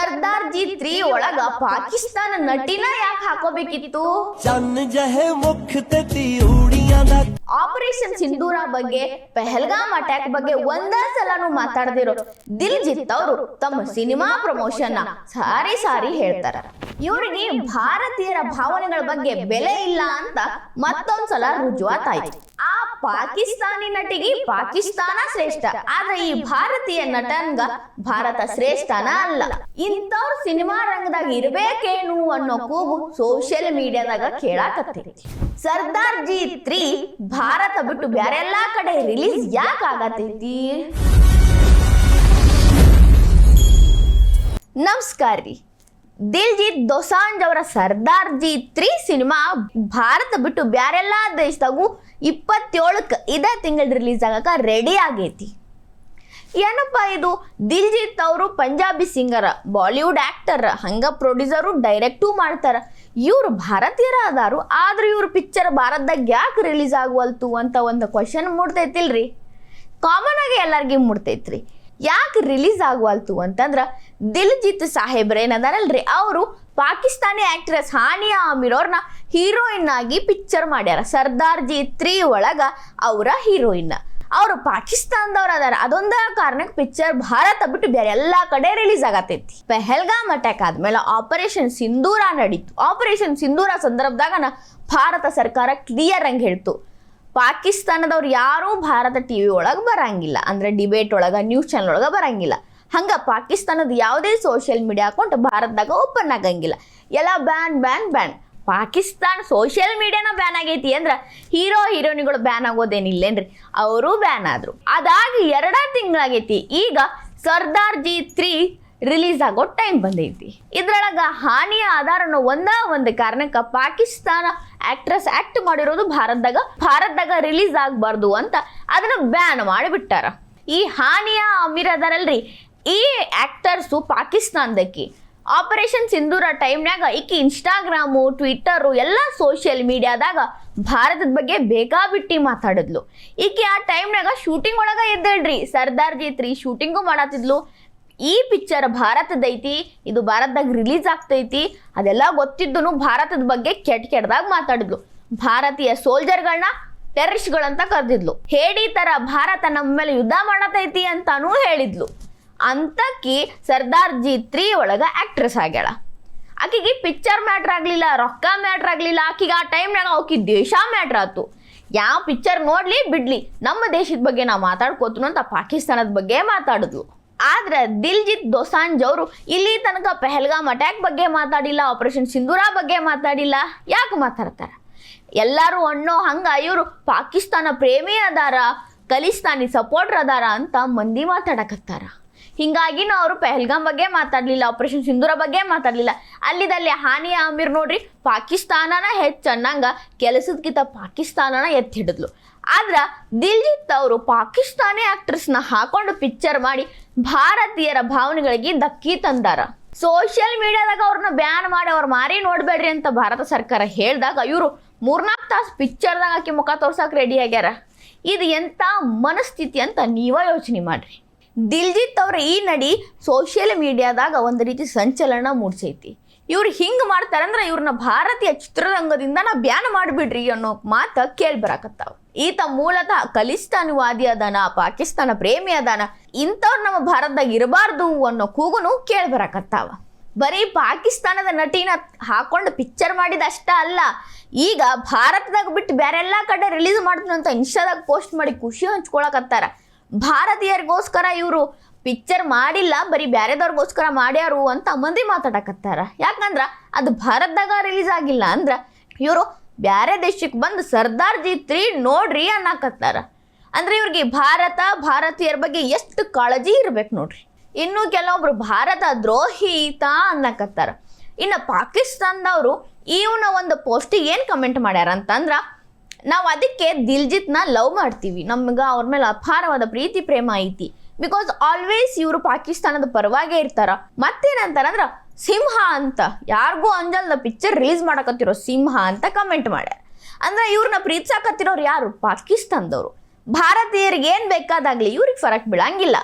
सरदार जी three Pakistan नटीना याक हाको बेकितु चन operation ಸಿಂಧೂರ ಬಗ್ಗೆ Pahalgam attack ಬಗ್ಗೆ ಒಂದೇ ಸಲನು ಮಾತಾಡದಿರೋ ದಿಲ್ಜಿತ್ ಅವರು ತಮ್ಮ ಸಿನಿಮಾ ಪ್ರಮೋಷನ್ ಸಾರಿ ಸಾರಿ ಹೇಳ್ತಾರ. ಇವರಿಗೆ ಭಾರತೀಯರ ಭಾವನೆಗಳ ಬಗ್ಗೆ ಬೆಲೆ ಇಲ್ಲ ಅಂತ ಮತ್ತೊಂದ್ಸಲ ರುಜುವಾತಾಯ್ತು ಆ ಪಾಕಿಸ್ತಾನಿ ನಟಿಗೆ ಪಾಕಿಸ್ತಾನ ಶ್ರೇಷ್ಠ, ಆದ್ರೆ ಈ ಭಾರತೀಯ ನಟನ್ಗ ಭಾರತ ಶ್ರೇಷ್ಠನ ಅಲ್ಲ. ಇಂಥವ್ರ ಸಿನಿಮಾ ರಂಗದಾಗ ಇರ್ಬೇಕೇನು ಅನ್ನೋ ಕೂಗು ಸೋಷಿಯಲ್ ಮೀಡಿಯಾದಾಗ ಕೇಳಾಕತ್ತೈತಿ. ಸರ್ದಾರ್ ಜಿ ತ್ರೀ ಭಾರತ ಬಿಟ್ಟು ಬ್ಯಾರೆಲ್ಲಾ ಕಡೆ ರಿಲೀಸ್ ಯಾಕೆ ಆಗತೈತಿ ನಮಸ್ಕಾರ ರೀ. ದಿಲ್ಜಿತ್ ದೊಸಾಂಜ್ ಅವರ ಸರ್ದಾರ್ ಜಿ ತ್ರೀ ಸಿನಿಮಾ ಭಾರತ ಬಿಟ್ಟು ಬ್ಯಾರೆಲ್ಲಾ ದೇಶದಾಗೂ ಇಪ್ಪತ್ತೇಳಕ್ಕೆ ಇದೇ ತಿಂಗಳು ರಿಲೀಸ್ ಆಗಕ ರೆಡಿ ಆಗೈತಿ. ಏನಪ್ಪ ಇದು? ದಿಲ್ಜಿತ್ ಅವರು ಪಂಜಾಬಿ ಸಿಂಗರ್ ಬಾಲಿವುಡ್ ಆಕ್ಟರ್ ಹಂಗ ಪ್ರೊಡ್ಯೂಸರು ಡೈರೆಕ್ಟೂ ಮಾಡ್ತಾರ. ಇವ್ರು ಭಾರತೀಯರಾದಾರು ಆದ್ರೆ ಇವ್ರ ಪಿಕ್ಚರ್ ಭಾರತದಾಗ ಯಾಕೆ ರಿಲೀಸ್ ಆಗುವಲ್ತು ಅಂತ ಒಂದು ಕ್ವಶನ್ ಮೂಡ್ತೈತಿಲ್ರಿ? ಕಾಮನ್ ಆಗಿ ಎಲ್ಲರಿಗೂ ಮೂಡ್ತೈತ್ರಿ. ಯಾಕೆ ರಿಲೀಸ್ ಆಗುವಲ್ತು ಅಂತಂದ್ರೆ ದಿಲ್ಜಿತ್ ಸಾಹೇಬ್ರ ಏನದಾರಲ್ರಿ? ಅವರು ಪಾಕಿಸ್ತಾನಿ ಆಕ್ಟ್ರೆಸ್ ಹಾನಿಯಾ ಆಮಿರ್ ಅವ್ರನ್ನ ಹೀರೋಯಿನ್ ಆಗಿ ಪಿಕ್ಚರ್ ಮಾಡ್ಯಾರ. ಸರ್ದಾರ್ ಜಿ ತ್ರೀ ಒಳಗ ಅವರ ಹೀರೋಯಿನ್ ಅವರು ಪಾಕಿಸ್ತಾನದವ್ರು ಅದಾರ. ಅದೊಂದ ಕಾರಣಕ್ಕೆ ಪಿಕ್ಚರ್ ಭಾರತ ಬಿಟ್ಟು ಬೇರೆ ಎಲ್ಲ ಕಡೆ ರಿಲೀಸ್ ಆಗತೈತಿ ಪೆಹಲ್ಗಾಮ್ ಅಟ್ಯಾಕ್ ಆದ್ಮೇಲೆ ಆಪರೇಷನ್ ಸಿಂಧೂರ ನಡೀತು. ಆಪರೇಷನ್ ಸಿಂಧೂರ ಸಂದರ್ಭದಾಗ ಭಾರತ ಸರ್ಕಾರ ಕ್ಲಿಯರ್ ಹಂಗೆ ಹೇಳ್ತು. ಪಾಕಿಸ್ತಾನದವ್ರು ಯಾರೂ ಭಾರತ ಟಿ ವಿ ಒಳಗೆ ಬರಂಗಿಲ್ಲ. ಅಂದ್ರೆ ಡಿಬೇಟ್ ಒಳಗೆ ನ್ಯೂಸ್ ಚಾನಲ್ ಒಳಗೆ ಬರಂಗಿಲ್ಲ. ಹಂಗ ಪಾಕಿಸ್ತಾನದ ಯಾವುದೇ ಸೋಷಿಯಲ್ ಮೀಡಿಯಾ ಅಕೌಂಟ್ ಭಾರತದಾಗ ಓಪನ್ ಆಗಂಗಿಲ್ಲ. ಎಲ್ಲ ban ban ban Pakistan social ಮೀಡಿಯಾನ ban ಆಗೈತಿ ಅಂದ್ರೆ ಹೀರೋ ಹೀರೋಯಿನ್ಗಳು ಬ್ಯಾನ್ ಆಗೋದೇನಿಲ್ಲೇನ್ರಿ ಅವರು ಬ್ಯಾನ್ ಆದ್ರು. ಅದಾಗಿ ಎರಡ ತಿಂಗಳಾಗೈತಿ. ಈಗ ಸರ್ದಾರ್ ಜಿ ತ್ರೀ ರಿಲೀಸ್ ಆಗೋ ಟೈಮ್ ಬಂದೈತಿ. ಇದ್ರೊಳಗ ಹಾನಿಯ ಆಧಾರ ಅನ್ನೋ ಒಂದ ಒಂದು ಕಾರಣಕ್ಕೆ ಪಾಕಿಸ್ತಾನ ಆಕ್ಟ್ರೆಸ್ ಆಕ್ಟ್ ಮಾಡಿರೋದು ಭಾರತದಾಗ. ಭಾರತದಾಗ ರಿಲೀಸ್ ಆಗಬಾರ್ದು ಅಂತ ಅದನ್ನ ಬ್ಯಾನ್ ಮಾಡಿಬಿಟ್ಟಾರ. ಈ ಹಾನಿಯ ಅಮೀರ್ ಅದಾರಲ್ರಿ. ಈ ಆಕ್ಟರ್ಸು ಪಾಕಿಸ್ತಾನದಕ್ಕಿ ಆಪರೇಷನ್ ಸಿಂಧೂರ ಟೈಮ್ನಾಗ ಈಕಿ ಇನ್ಸ್ಟಾಗ್ರಾಮು ಟ್ವಿಟ್ಟರು ಎಲ್ಲ ಸೋಷಿಯಲ್ ಮೀಡಿಯಾದಾಗ ಭಾರತದ ಬಗ್ಗೆ ಬೇಕಾಬಿಟ್ಟಿ ಮಾತಾಡಿದ್ಲು. ಈಕಿ ಆ ಟೈಮ್ನಾಗ ಶೂಟಿಂಗ್ ಒಳಗ ಇದ್ದಳ್ರಿ ಸರ್ದಾರ್ ಜಿ ತ್ರೀ ಶೂಟಿಂಗು ಮಾಡತ್ತಿದ್ಲು. ಈ ಪಿಕ್ಚರ್ ಭಾರತದೈತಿ ಇದು ಭಾರತದಾಗ ರಿಲೀಸ್ ಆಗ್ತೈತಿ, ಅದೆಲ್ಲ ಗೊತ್ತಿದ್ದು ಭಾರತದ ಬಗ್ಗೆ ಕೆಟ್ಟ ಕೆಟ್ಟದಾಗ ಮಾತಾಡಿದ್ಲು. ಭಾರತೀಯ ಸೋಲ್ಜರ್ಗಳನ್ನ ಟೆರರಿಸ್ಟ್ಗಳಂತ ಕರೆದಿದ್ಲು. ಹೇಡಿ ತರ ಭಾರತ ನಮ್ಮ ಮೇಲೆ ಯುದ್ಧ ಮಾಡತೈತಿ ಅಂತಾನೂ ಹೇಳಿದ್ಲು. ಅಂತಕಿ ಸರ್ದಾರ್ ಜಿ ತ್ರೀ ಒಳಗ ಆಕ್ಟ್ರೆಸ್ ಆಗ್ಯಾಳ. ಆಕಿಗೆ ಪಿಕ್ಚರ್ ಮ್ಯಾಟ್ರ್ ಆಗಲಿಲ್ಲ, ರೊಕ್ಕ ಮ್ಯಾಟ್ರ್ ಆಗಲಿಲ್ಲ, ಆಕಿಗೆ ಆ ಟೈಮ್ನಾಗ ಅವಕಿ ದೇಶ ಮ್ಯಾಟ್ರ್ ಆಯ್ತು ಯಾವ ಪಿಕ್ಚರ್ ನೋಡ್ಲಿ, ಬಿಡ್ಲಿ. ನಮ್ಮ ದೇಶದ ಬಗ್ಗೆ ನಾವು ಮಾತಾಡ್ಕೋತನು ಅಂತ ಪಾಕಿಸ್ತಾನದ ಬಗ್ಗೆ ಮಾತಾಡಿದ್ಲು. ಆದ್ರೆ ದಿಲ್ಜಿತ್ ದೋಸಾಂಜ್ ಅವರು ಇಲ್ಲಿ ತನಕ ಪೆಹಲ್ಗಾಮ್ ಅಟ್ಯಾಕ್ ಬಗ್ಗೆ ಮಾತಾಡಿಲ್ಲ ಆಪರೇಷನ್ ಸಿಂಧೂರ ಬಗ್ಗೆ ಮಾತಾಡಿಲ್ಲ, ಯಾಕೆ ಮಾತಾಡ್ತಾರ? ಎಲ್ಲರೂ ಅನ್ನೋ ಹಂಗ ಇವರು ಪಾಕಿಸ್ತಾನ ಪ್ರೇಮಿ ಅದಾರ ಖಲಿಸ್ತಾನಿ ಸಪೋರ್ಟರ್ ಅದಾರ ಅಂತ ಮಂದಿ ಮಾತಾಡಕತ್ತಾರ ಹಿಂಗಾಗಿನೂ ಅವರು ಪೆಹಲ್ಗಾಮ್ ಬಗ್ಗೆ ಮಾತಾಡಲಿಲ್ಲ ಆಪರೇಷನ್ ಸಿಂಧೂರ ಬಗ್ಗೆ ಮಾತಾಡಲಿಲ್ಲ. ಅಲ್ಲಿದಲ್ಲಿ ಹಾನಿ ಅಮೀರ್ ನೋಡ್ರಿ, ಪಾಕಿಸ್ತಾನನ ಹೆಚ್ಚು ಅನ್ನಂಗ ಕೆಲಸದಕ್ಕಿಂತ ಪಾಕಿಸ್ತಾನನ ಎತ್ತಿ ಹಿಡಿದ್ಲು ಆದ್ರೆ ದಿಲ್ಜಿತ್ ಅವರು ಪಾಕಿಸ್ತಾನಿ ಆಕ್ಟ್ರೆಸ್ನ ಹಾಕೊಂಡು ಪಿಕ್ಚರ್ ಮಾಡಿ ಭಾರತೀಯರ ಭಾವನೆಗಳಿಗೆ ಧಕ್ಕಿ ತಂದಾರ. ಸೋಷಿಯಲ್ ಮೀಡಿಯಾದಾಗ ಅವ್ರನ್ನ ಬ್ಯಾನ್ ಮಾಡಿ ಅವ್ರು ಮಾರಿ ನೋಡಬೇಡ್ರಿ ಅಂತ ಭಾರತ ಸರ್ಕಾರ ಹೇಳಿದಾಗ ಇವರು ಮೂರ್ನಾಲ್ಕು ತಾಸು ಪಿಕ್ಚರ್ದಾಗ ಆಕಿ ಮುಖ ತೋರ್ಸಕ್ಕೆ ರೆಡಿ ಆಗ್ಯಾರ. ಇದು ಎಂಥ ಮನಸ್ಥಿತಿ ಅಂತ ನೀವ ಯೋಚನೆ ಮಾಡ್ರಿ. ದಿಲ್ಜಿತ್ ಅವ್ರ ಈ ನಡಿ ಸೋಷಿಯಲ್ ಮೀಡಿಯಾದಾಗ ಒಂದು ರೀತಿ ಸಂಚಲನ ಮೂಡಿಸೈತಿ. ಇವ್ರು ಹಿಂಗೆ ಮಾಡ್ತಾರಂದ್ರೆ ಇವ್ರನ್ನ ಭಾರತೀಯ ಚಿತ್ರರಂಗದಿಂದ ನಾ ಬ್ಯಾನ್ ಮಾಡಿಬಿಡ್ರಿ ಅನ್ನೋ ಮಾತು ಕೇಳಿ ಬರಾಕತ್ತಾವ. ಈತ ಮೂಲತಃ ಖಲಿಸ್ತಾನವಾದಿ ಅದಾನ, ಪಾಕಿಸ್ತಾನ ಪ್ರೇಮಿ ಅದಾನ, ಇಂಥವ್ರು ನಮ್ಮ ಭಾರತದಾಗ ಇರಬಾರ್ದು ಅನ್ನೋ ಕೂಗುನು ಕೇಳಿ ಬರಾಕತ್ತಾವ. ಬರೀ ಪಾಕಿಸ್ತಾನದ ನಟಿನ ಹಾಕೊಂಡು ಪಿಕ್ಚರ್ ಮಾಡಿದ ಅಷ್ಟ ಅಲ್ಲ, ಈಗ ಭಾರತದಾಗ ಬಿಟ್ಟು ಬೇರೆಲ್ಲ ಕಡೆ ರಿಲೀಸ್ ಮಾಡ್ತೀನಿ ಅಂತ ಇನ್ಸ್ಟಾದಾಗ ಪೋಸ್ಟ್ ಮಾಡಿ ಖುಷಿ ಹಂಚ್ಕೊಳಕತ್ತಾರ. ಭಾರತೀಯರಿಗೋಸ್ಕರ ಇವರು ಪಿಕ್ಚರ್ ಮಾಡಿಲ್ಲ, ಬರೀ ಬ್ಯಾರೆದವ್ರಿಗೋಸ್ಕರ ಮಾಡ್ಯಾರು ಅಂತ ಮಂದಿ ಮಾತಾಡಕತ್ತಾರ. ಯಾಕಂದ್ರೆ ಅದು ಭಾರತದಾಗ ರಿಲೀಸ್ ಆಗಿಲ್ಲ ಅಂದ್ರೆ ಇವರು ಬ್ಯಾರೆ ದೇಶಕ್ಕೆ ಬಂದು ಸರ್ದಾರ್ ಜಿ ತ್ರೀ ನೋಡ್ರಿ ಅನ್ನಕತ್ತಾರ. ಅಂದ್ರೆ ಇವ್ರಿಗೆ ಭಾರತ, ಭಾರತೀಯರ ಬಗ್ಗೆ ಎಷ್ಟು ಕಾಳಜಿ ಇರ್ಬೇಕು ನೋಡ್ರಿ. ಇನ್ನು ಕೆಲವೊಬ್ರು ಭಾರತ ದ್ರೋಹಿತ ಅನ್ನಕತ್ತಾರ. ಇನ್ನು ಪಾಕಿಸ್ತಾನದವರು ಇವನ ಒಂದು ಪೋಸ್ಟಿಗೆ ಏನು ಕಮೆಂಟ್ ಮಾಡ್ಯಾರ ಅಂತಂದ್ರ ನಾವು ಅದಕ್ಕೆ ದಿಲ್ಜಿತ್ನ ಲವ್ ಮಾಡ್ತೀವಿ. ನಮ್ಗೆ ಅವ್ರ ಮೇಲೆ ಅಪಾರವಾದ ಪ್ರೀತಿ, ಪ್ರೇಮ ಐತಿ. ಬಿಕಾಸ್ ಆಲ್ವೇಸ್ ಇವರು ಪಾಕಿಸ್ತಾನದ ಪರವಾಗೇ ಇರ್ತಾರ. ಮತ್ತೇನಂತಾರಂದ್ರ ಸಿಂಹ ಅಂತ. ಯಾರಿಗೂ ಅಂಜಲ್ದ ಪಿಕ್ಚರ್ ರಿಲೀಸ್ ಮಾಡಕತ್ತಿರೋ ಸಿಂಹ ಅಂತ ಕಮೆಂಟ್ ಮಾಡ್ಯಾರ. ಅಂದ್ರೆ ಇವ್ರನ್ನ ಪ್ರೀತಿಸಾಕತ್ತಿರೋರು ಯಾರು? ಪಾಕಿಸ್ತಾನದವರು. ಭಾರತೀಯರಿಗೆ ಏನು ಬೇಕಾದಾಗ್ಲಿ ಇವ್ರಿಗೆ ಫರಕ್ ಬೀಳಂಗಿಲ್ಲ.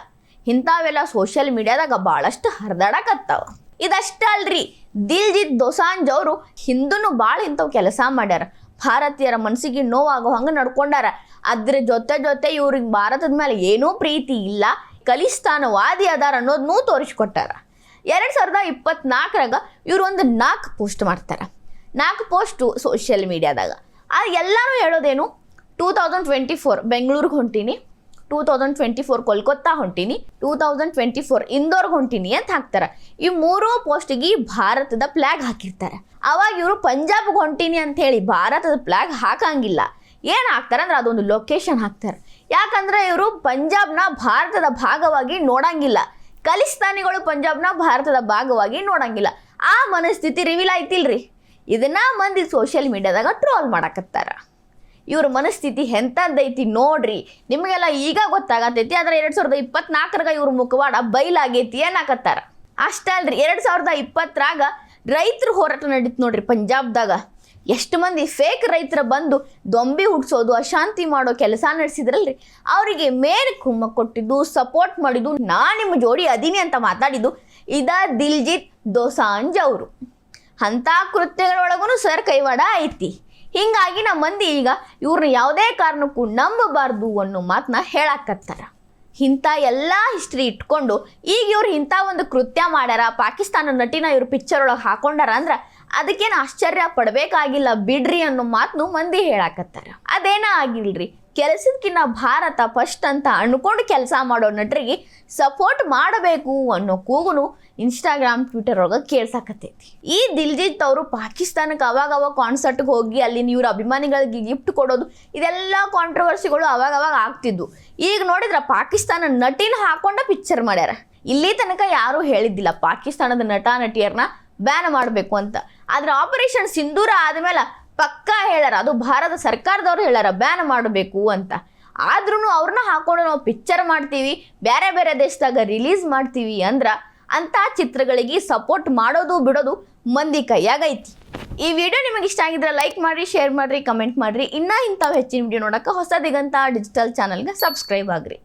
ಇಂಥವೆಲ್ಲ ಸೋಷಿಯಲ್ ಮೀಡಿಯಾದಾಗ ಭಾಳಷ್ಟು ಹರಿದಾಡಕತ್ತಾವ. ಇದಷ್ಟ ಅಲ್ರಿ ದಿಲ್ಜಿತ್ ದೋಸಾಂಜ್ ಅವರು ಹಿಂದೂ ಭಾಳ ಇಂಥವು ಕೆಲಸ ಮಾಡ್ಯಾರ. ಭಾರತೀಯರ ಮನಸ್ಸಿಗೆ ನೋವಾಗೋ ಹಂಗೆ ನಡ್ಕೊಂಡಾರ. ಅದ್ರ ಜೊತೆ ಜೊತೆ ಇವ್ರಿಗೆ ಭಾರತದ ಮೇಲೆ ಏನೂ ಪ್ರೀತಿ ಇಲ್ಲ, ಕಲಿಸ್ತಾನವಾದಿ ಅದಾರ ಅನ್ನೋದನ್ನೂ ತೋರಿಸ್ಕೊಟ್ಟಾರ. ಎರಡು ಸಾವಿರದ ಇಪ್ಪತ್ನಾಲ್ಕರಾಗ ಇವರು ಒಂದು ನಾಲ್ಕು ಪೋಸ್ಟ್ ಮಾಡ್ತಾರೆ. ನಾಲ್ಕು ಪೋಸ್ಟು ಸೋಷಿಯಲ್ ಮೀಡಿಯಾದಾಗ. ಆ ಎಲ್ಲರೂ ಹೇಳೋದೇನು, ಟೂ ತೌಸಂಡ್ ಟ್ವೆಂಟಿ ಫೋರ್ ಬೆಂಗಳೂರಿಗೆ ಹೊಂಟೀನಿ. Two thousand twenty four Kolkata ಹೊಂಟೀನಿ two thousand twenty four ಇಂದೋರ್ಗೆ ಹೊಂಟೀನಿ ಅಂತ ಹಾಕ್ತಾರೆ. ಈ ಮೂರೂ ಪೋಸ್ಟಿಗೆ ಭಾರತದ ಫ್ಲ್ಯಾಗ್ ಹಾಕಿರ್ತಾರೆ. ಅವಾಗ ಇವರು ಪಂಜಾಬ್ಗೆ ಹೊಂಟೀನಿ ಅಂತ ಹೇಳಿ ಭಾರತದ ಫ್ಲ್ಯಾಗ್ ಹಾಕಂಗಿಲ್ಲ. ಏನು ಹಾಕ್ತಾರೆ ಅಂದ್ರೆ ಅದೊಂದು ಲೊಕೇಶನ್ ಹಾಕ್ತಾರೆ. ಯಾಕಂದ್ರೆ ಇವರು ಪಂಜಾಬ್ನ ಭಾರತದ ಭಾಗವಾಗಿ ನೋಡಂಗಿಲ್ಲ. ಖಲಿಸ್ತಾನಿಗಳು ಪಂಜಾಬ್ನ ಭಾರತದ ಭಾಗವಾಗಿ ನೋಡಂಗಿಲ್ಲ. ಆ ಮನಸ್ಥಿತಿ ರಿವೀಲ್ ಆಯ್ತಿಲ್ರಿ. ಇದನ್ನ ಮಂದಿ ಸೋಷಿಯಲ್ ಮೀಡಿಯಾದಾಗ ಟ್ರೋಲ್ ಮಾಡಕತ್ತಾರ. ಇವ್ರ ಮನಸ್ಥಿತಿ ಎಂಥದ್ದೈತಿ ನೋಡ್ರಿ. ನಿಮಗೆಲ್ಲ ಈಗ ಗೊತ್ತಾಗತ್ತೈತಿ ಆದ್ರೆ ಎರಡು ಸಾವಿರದ ಇಪ್ಪತ್ನಾಲ್ಕರಾಗ ಇವ್ರ ಮುಖವಾಡ ಬೈಲಾಗೈತಿ ಏನಾಕತ್ತಾರ ಅಷ್ಟಲ್ರಿ ಎರಡು ಸಾವಿರದ ಇಪ್ಪತ್ತರಾಗ ರೈತರ ಹೋರಾಟ ನಡೀತು ನೋಡ್ರಿ ಪಂಜಾಬ್ದಾಗ. ಎಷ್ಟು ಮಂದಿ ಫೇಕ್ ರೈತರ ಬಂದು ದೊಂಬಿ ಹುಡ್ಸೋದು ಅಶಾಂತಿ ಮಾಡೋ ಕೆಲಸ ನಡೆಸಿದ್ರಲ್ರಿ. ಅವರಿಗೆ ಮೇಲ್ ಕುಮ್ಮ ಕೊಟ್ಟಿದ್ದು ಸಪೋರ್ಟ್ ಮಾಡಿದ್ದು, ನಾ ನಿಮ್ಮ ಜೋಡಿ ಅದೀನಿ ಅಂತ ಮಾತಾಡಿದ್ದು ಇದ ದಿಲ್ಜಿತ್ ದೋಸಾಂಜ್ ಅವರು. ಅಂಥ ಕೃತ್ಯಗಳೊಳಗೂ ಸರ್ ಕೈವಾಡ ಐತಿ. ಹಿಂಗಾಗಿ ನಮ್ಮ ಮಂದಿ ಈಗ ಇವ್ರನ್ನ ಯಾವುದೇ ಕಾರಣಕ್ಕೂ ನಂಬಬಾರ್ದು ಅನ್ನೋ ಮಾತನ್ನ ಹೇಳಾಕತ್ತಾರ. ಇಂಥ ಎಲ್ಲ ಹಿಸ್ಟ್ರಿ ಇಟ್ಕೊಂಡು ಈಗ ಇವ್ರು ಇಂಥ ಒಂದು ಕೃತ್ಯ ಮಾಡ್ಯಾರ, ಪಾಕಿಸ್ತಾನ ನಟಿನ ಇವ್ರ ಪಿಕ್ಚರ್ ಒಳಗೆ ಹಾಕೊಂಡಾರ ಅಂದ್ರೆ ಅದಕ್ಕೇನು ಆಶ್ಚರ್ಯ ಪಡಬೇಕಾಗಿಲ್ಲ ಬಿಡ್ರಿ ಅನ್ನೋ ಮಾತನ್ನು ಮಂದಿ ಹೇಳಾಕತ್ತಾರ. ಅದೇನ ಆಗಿಲ್ರಿ? ಕೆಲಸದಕ್ಕಿಂತ ಭಾರತ ಫಸ್ಟ್ ಅಂತ ಅನ್ಕೊಂಡು ಕೆಲಸ ಮಾಡೋ ನಟರಿಗೆ ಸಪೋರ್ಟ್ ಮಾಡಬೇಕು ಅನ್ನೋ ಕೂಗುನು ಇನ್ಸ್ಟಾಗ್ರಾಮ್ ಟ್ವಿಟರ್ ಒಳಗೆ ಕೇಳ್ಸಾಕತ್ತೈತಿ. ಈ ದಿಲ್ಜಿತ್ ಅವರು ಪಾಕಿಸ್ತಾನಕ್ಕೆ ಅವಾಗ ಅವಾಗ ಕಾನ್ಸರ್ಟ್ಗೆ ಹೋಗಿ ಅಲ್ಲಿ ಇವ್ರ ಅಭಿಮಾನಿಗಳಿಗೆ ಗಿಫ್ಟ್ ಕೊಡೋದು ಇದೆಲ್ಲ ಕಾಂಟ್ರವರ್ಸಿಗಳು ಅವಾಗ ಅವಾಗ ಆಗ್ತಿದ್ವು. ಈಗ ನೋಡಿದ್ರೆ ಪಾಕಿಸ್ತಾನ ನಟಿನ ಹಾಕೊಂಡ ಪಿಕ್ಚರ್ ಮಾಡ್ಯಾರ. ಇಲ್ಲಿ ತನಕ ಯಾರೂ ಹೇಳಿದ್ದಿಲ್ಲ ಪಾಕಿಸ್ತಾನದ ನಟ ನಟಿಯರನ್ನ ಬ್ಯಾನ್ ಮಾಡಬೇಕು ಅಂತ. ಆದರೆ ಆಪರೇಷನ್ ಸಿಂಧೂರ ಆದ್ಮೇಲೆ ಪಕ್ಕಾ ಹೇಳಾರ ಅದು ಭಾರತ ಸರ್ಕಾರದವ್ರು ಹೇಳಾರ ಬ್ಯಾನ್ ಮಾಡಬೇಕು ಅಂತ. ಆದ್ರೂ ಅವ್ರನ್ನ ಹಾಕೊಂಡು ನಾವು ಪಿಕ್ಚರ್ ಮಾಡ್ತೀವಿ ಬೇರೆ ಬೇರೆ ದೇಶದಾಗ ರಿಲೀಸ್ ಮಾಡ್ತೀವಿ ಅಂದ್ರ ಅಂಥ ಚಿತ್ರಗಳಿಗೆ ಸಪೋರ್ಟ್ ಮಾಡೋದು ಬಿಡೋದು ಮಂದಿ ಕೈಯಾಗೈತಿ. ಈ ವಿಡಿಯೋ ನಿಮಗೆ ಇಷ್ಟ ಆಗಿದ್ರೆ ಲೈಕ್ ಮಾಡಿ ಶೇರ್ ಮಾಡಿರಿ ಕಮೆಂಟ್ ಮಾಡಿರಿ. ಇನ್ನೂ ಇಂಥವು ಹೆಚ್ಚಿನ ವಿಡಿಯೋ ನೋಡೋಕೆ ಹೊಸದಿಗಂತ ಡಿಜಿಟಲ್ ಚಾನಲ್ಗೆ ಸಬ್ಸ್ಕ್ರೈಬ್ ಆಗ್ರಿ.